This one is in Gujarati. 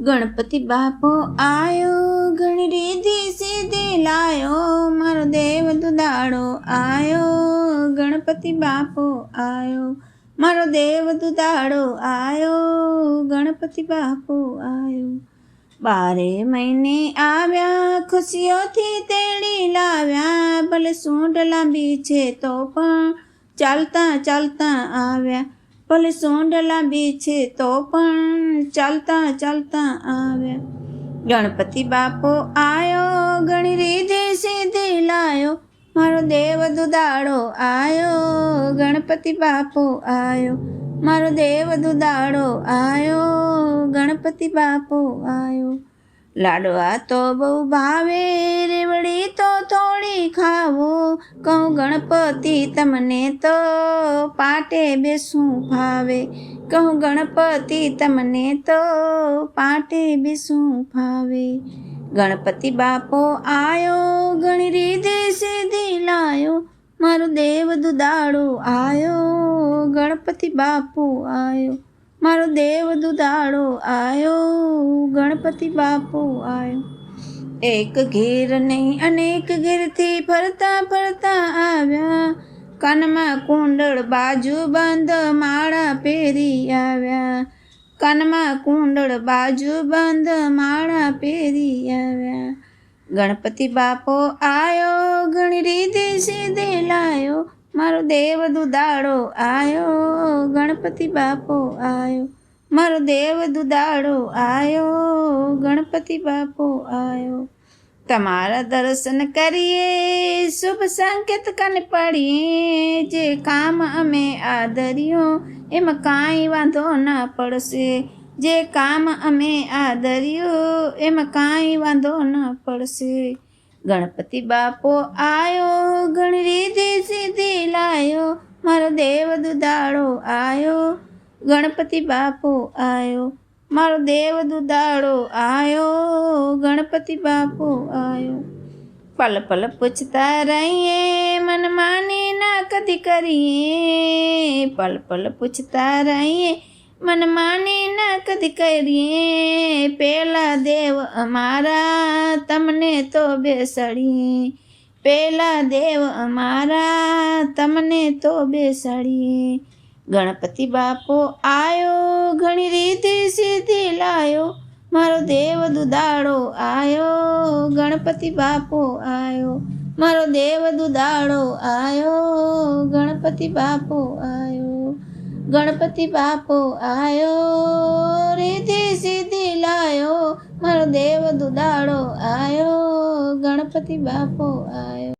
ગણપતિ બાપો આયો ઘણી રીધી સીધી લાયો મારો દેવ દુદાડો આયો, ગણપતિ બાપો આયો, મારો દેવ દુદાડો આયો, ગણપતિ બાપો આયો. બારે મહિને આવ્યા, ખુશીઓથી તેડી લાવ્યા, ભલે સૂંઢ લાંબી છે તો પણ ચાલતા ચાલતા આવ્યા. ભલે સોંડ લાંબી છે તો પણ ચાલતા ચાલતા આવ્યા ગણપતિ બાપો આયો ઘણી રીધે સીધી લાયો. મારો દેવ દુદાડો આયો, ગણપતિ બાપો આયો. મારો દેવ દુદાડો આયો, ગણપતિ બાપો આયો. લાડવા તો બહુ ભાવે, રેવડી તો થોડી ખાવો. કહું, ગણપતિ, તમને તો પાટે બેસું ફાવે. કહું, ગણપતિ, તમને તો પાટે બેસું ફાવે. ગણપતિ બાપો આયો, ઘણી રીધે સીધી લાયો. મારો દેવ દુદાડો આયો, ગણપતિ બાપો આયો. મારો દેવ દુદાડો આયો, ગણપતિ બાપો આયો. એક ઘેર નહીં, અનેક ઘેરથી ફરતા ફરતા આવ્યા. કાનમાં કુંડળ બાજુ બંધ, માળા પહેરી આવ્યા. કાનમાં કુંડળ બાજુ બંધ, માળા પહેરી આવ્યા. ગણપતિ બાપો આયો, ઘણી રીતે સીધે લાયો. મારો દેવ દુદાડો આયો. ગણપતિ બાપો આયો. મારો દેવ દુદાડો આયો. ગણપતિ બાપો આયો. તમારા દર્શન કરીએ, શુભ સંકેત કને પડીએ. જે કામ અમે આદર્યો, એમાં કાંઈ વાંધો ના પડશે. જે કામ અમે આદર્યું, એમાં કાંઈ વાંધો ના પડશે. ગણપતિ બાપો આયો, ઘણી રીધી સીધી લાયો. મારો દેવ દુદાડો આયો, ગણપતિ બાપો આયો. મારો દેવ દુદાડો આયો, ગણપતિ બાપો આયો. પલ પલ પૂછતા રહીએ, મન માની ના કદી કરીએ. પલ પલ પૂછતા રહીએ, મન માની ના કદી કરીએ. પેલા દેવ અમારા, તમને તો બેસાડીએ. પેલા દેવ અમારા, તમને તો બેસાડીએ. ગણપતિ બાપો આયો, ઘણી રીતે સીધી લાયો. મારો દેવ દુદાડો આવ્યો ગણપતિ બાપો આવ્યો મારો દેવ દુદાડો આવ્યો ગણપતિ બાપો આવ્યો ગણપતિ બાપો આવ્યો રીધી સીધી લાયો. મારો દેવ દુદાડો આયો ગણપતિ બાપો આયો